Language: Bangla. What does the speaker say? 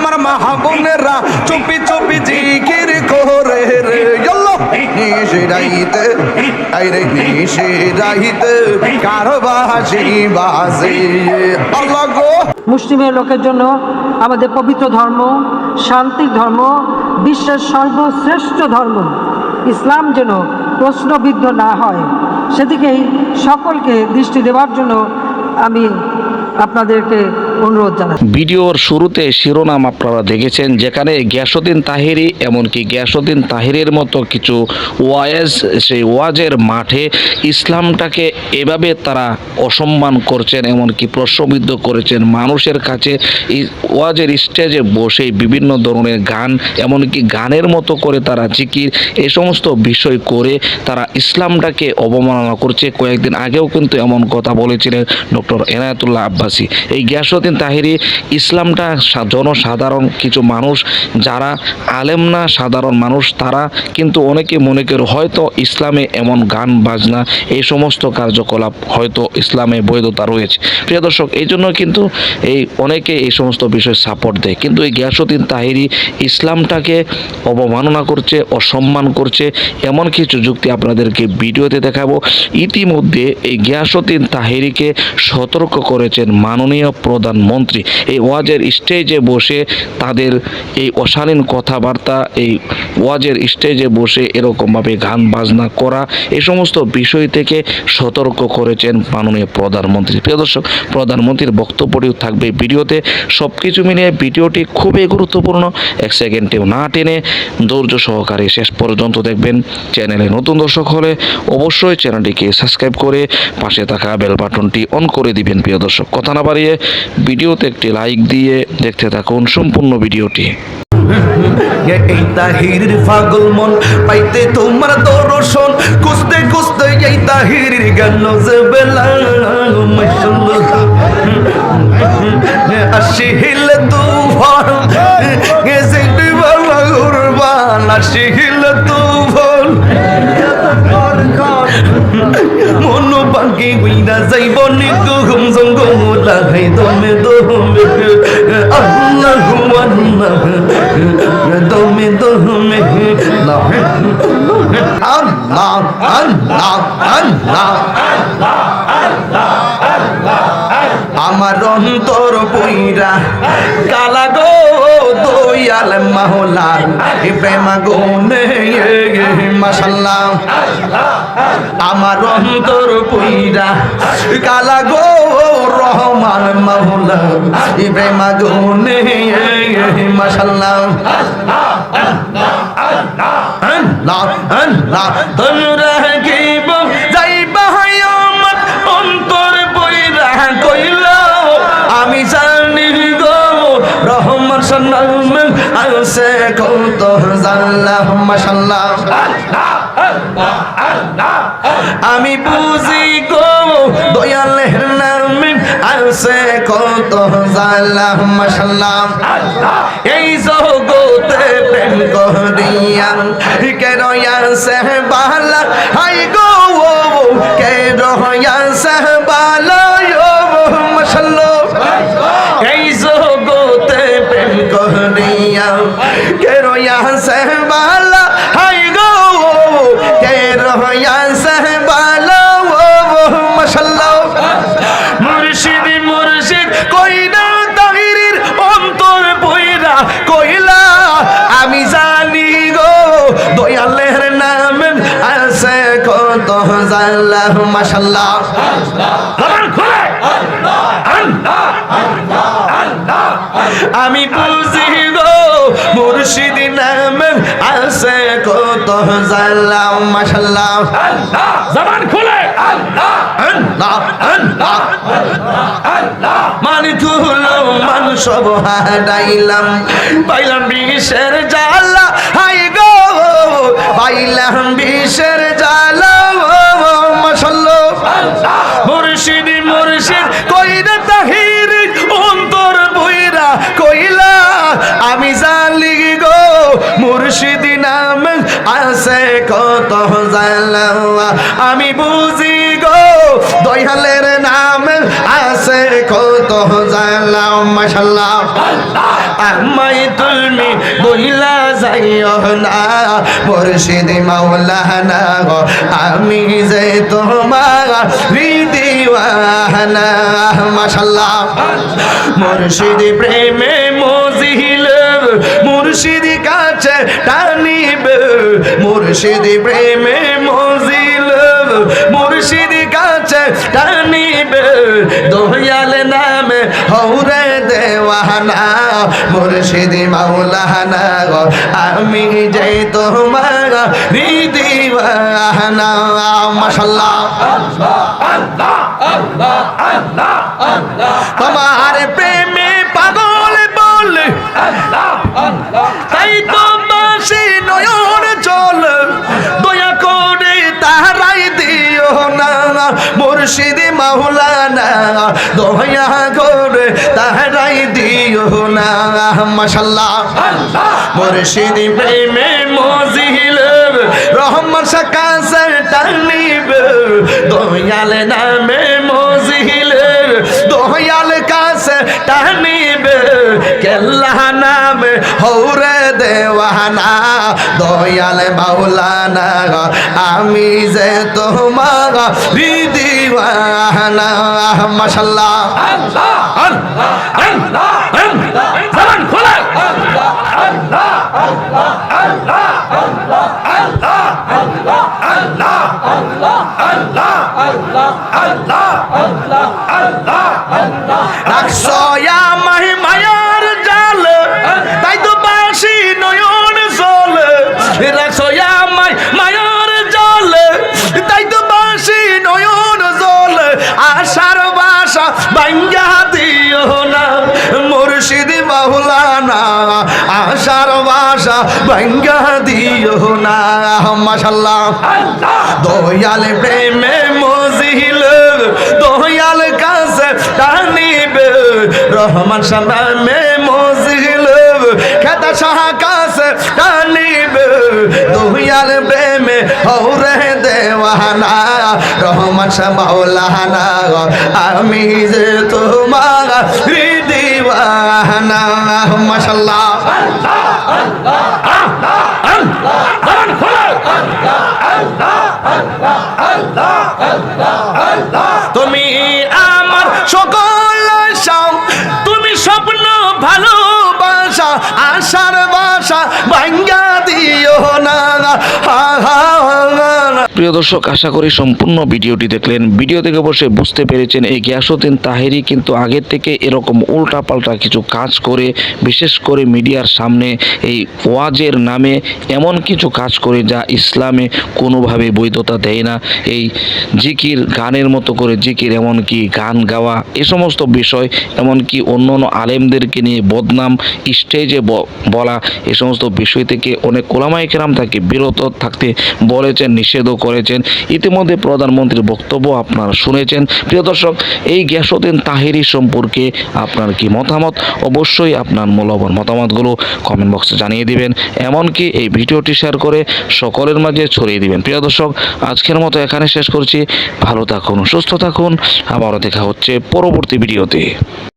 আমার মাহবুনেরা চুপি চুপি জিকির করে রে। আল্লাহ নিশে রাইতে আইরে নিশে রাইতে, কারও বাসি বাজে। আল্লাহ গো। মুসলিমের লোকের জন্য আমাদের পবিত্র ধর্ম, শান্তির ধর্ম, বিশ্বের সর্বশ্রেষ্ঠ ধর্ম। ইসলাম যেন প্রশ্নবিদ্ধ না হয়, সেদিকেই সকলকে দৃষ্টি দেওয়ার জন্য আমি আপনাদেরকে অনুরোধ জানাই। ভিডিওর শুরুতে শিরোনাম আপনারা দেখেছেন, যেখানে গ্যাসুদ্দিন তাহিরি, এমনকি গ্যাসুদ্দিন তাহিরের মতো কিছু ওয়াজ সেই ওয়াজের মাঠে ইসলামটাকে এভাবে তারা অসম্মান করছেন, এমনকি প্রশ্নবিদ্ধ করেছেন। মানুষের কাছে ওয়াজের স্টেজে বসে বিভিন্ন ধরনের গান, এমনকি গানের মতো করে তারা জিকির এই সমস্ত বিষয় করে তারা ইসলামটাকে অবমাননা করছে। কয়েকদিন আগেও কিন্তু এমন কথা বলেছিলেন ডক্টর এনায়তুল্লাহ আব্বাসী। এই গিয়াসুদ্দিন তাহিরি ইসলামটা জনসাধারণ, কিছু মানুষ যারা আলেম না, সাধারণ মানুষ তারা কিন্তু অনেকে মনে করে হয়তো ইসলামে এমন গান, বাজনা, এই সমস্ত কার্যকলাপ হয়তো ইসলামে বৈধতা রয়েছে। প্রিয় দর্শক, এই জন্য কিন্তু এই অনেকে এই সমস্ত বিষয়ে সাপোর্ট দেয়। কিন্তু এই গিয়াসুদ্দিন তাহিরি ইসলামটাকে অবমাননা করছে, অসম্মান করছে, এমন কিছু যুক্তি আপনাদেরকে ভিডিওতে দেখাবো। ইতিমধ্যে এই গিয়াসুদ্দিন তাহিরিকে সতর্ক করেছেন মাননীয় প্রধানমন্ত্রী এই ওয়াজের স্টেজে বসে তাদের এই অশালীন কথাবার্তা, এই ওয়াজের স্টেজে বসে এরকমভাবে গান বাজনা করা, এই সমস্ত বিষয় থেকে সতর্ক করেছেন মাননীয় প্রধানমন্ত্রী। প্রিয় দর্শক, প্রধানমন্ত্রীর বক্তব্যটিও থাকবে ভিডিওতে। সব কিছু মিলিয়ে ভিডিওটি খুবই গুরুত্বপূর্ণ। এক সেকেন্ডেও না টেনে ধৈর্য সহকারে শেষ পর্যন্ত দেখবেন। চ্যানেলে নতুন দর্শক হলে অবশ্যই চ্যানেলটিকে সাবস্ক্রাইব করে পাশে থাকা বেল বাটনটি অন করে দিবেন, প্রিয় দর্শক। কথা না বাড়িয়ে ভিডিওতে একটি লাইক দিয়ে দেখতে থাকুন সম্পূর্ণ ভিডিওটি। এই তাহিরির মন পাইতে তোমার দর্শন। এই গেল যে বেলা মন গুইনা যাইব নিকু হুম জঙ্গ আল্লাহ আল্লাহ আল্লাহ আমার অন্তর বইরা কালা গো দয়াল মাহলা প্রেমা গুনে মাসাল্লাহ আমার অন্তর বইরা কালা গো রহমান মাহলা প্রেমা গুনে মাসাল্লাহ আল্লাহ আল্লাহ তোমরা গিব, যাইবা আমার অন্তর বইরা কইল। আমি জানি গো রহমান সাল্লাম আছে কত জাল্লাহ মাশাল্লাহ আমি বুঝি গো কত মাশাল্লাহ এই জগতে কে রয়াছে বালা? হাই গো কে রয়াছে বালা? মাশাল্লাহ। এই জগতে প্রেম করিয়া কে রয়াছে বালা? হাই গো কে রয়াছে জবান খুলে আমি বুঝি গো মুর্শিদ আছে কত মাশাল্লাহ জবান খুলে। আল্লাহ। আল্লাহ। মানি তুলো মান সব হারাইলাম। পাইলাম বিষের জালা হাই গো। পাইলাম জালা দয়ালের নাম আছে কত মাশাল্লাহ আমায় তুমি বইলা যাইও না, মুর্শিদ আমি যে তোমার দিওয়ানা মাশাল্লাহ মুর্শিদ প্রেমে মজিল, মুর্শিদ কাছে টানিব, মুর্শিদ প্রেমে মজিল, মুর্শিদ টানিব দয়াল নামে হৌরে দেওয়ানা মুর্শিদি মাওলানা গো আমি যে তোমার দিওয়ানা মাশাল্লাহ। তোমার মাওলানা দয়া করে তাহারাই দিও না। মাশাল্লাহ। মুর্শিদ প্রেমে মজিল রহমান সাকাশে তালিব দয়াল নামে মজিল দয়াল কাছে কেল্লা নামে হৌরে দেওয়ানা দয়াল মাওলানা আমি যে তোমার দিওয়ানা মাশাল্লাহ রাখছো আমার রাখছো আমার মায়ার জল তাই তো বাসি নয়ন জল, আশার বাসা ভাঙ্গা দিও না। মুর্শিদ মাহুলানা আশার বাসা ভাঙ্গা দিও না। মাশাল্লাহ দয়াল প্রেমে মজিল, দয়াল কাছে টানিব। রহমান সামনে মজিল খেতা সাহা দয়াল প্রেমে হৌরে দেওয়ানা, রহমান মাওলানা আমি যে তোমার দিওয়ানা তুমি আমার সকল তুমি স্বপ্ন বাসা ভাঙ্গা দিও না হা হা প্রিয় দর্শক, আশা করি সম্পূর্ণ ভিডিওটি দেখলেন। ভিডিও থেকে বসে বুঝতে পেরেছেন, এই গিয়াসুদ্দিন তাহেরি কিন্তু আগের থেকে এরকম উল্টাপাল্টা কিছু কাজ করে, বিশেষ করে মিডিয়ার সামনে এই ওয়াজের নামে এমন কিছু কাজ করে যা ইসলামে কোনোভাবে বৈধতা দেয় না। এই জিকির গানের মতো করে জিকির, এমনকি গান গাওয়া, এ সমস্ত বিষয়, এমনকি অন্য অন্য আলেমদেরকে নিয়ে বদনাম, স্টেজে বলা, এ সমস্ত বিষয় থেকে অনেক কোলামাই কেরাম তাকে বিরত থাকতে বলেছেন, নিষেধও করেছেন। ইতিমধ্যে প্রধানমন্ত্রীর বক্তব্য আপনারা শুনেছেন। প্রিয় দর্শক, এই গ্যাসোদ্দিন তাহেরি সম্পর্কে আপনার কি মতামত? অবশ্যই আপনার মূল্যবান মতামতগুলো কমেন্ট বক্সে জানিয়ে দিবেন। এমনকি এই ভিডিওটি শেয়ার করে সকলের মাঝে ছড়িয়ে দিবেন। প্রিয় দর্শক, আজকের মতো এখানে শেষ করছি। ভালো থাকুন, সুস্থ থাকুন। আবারও দেখা হচ্ছে পরবর্তী ভিডিওতে।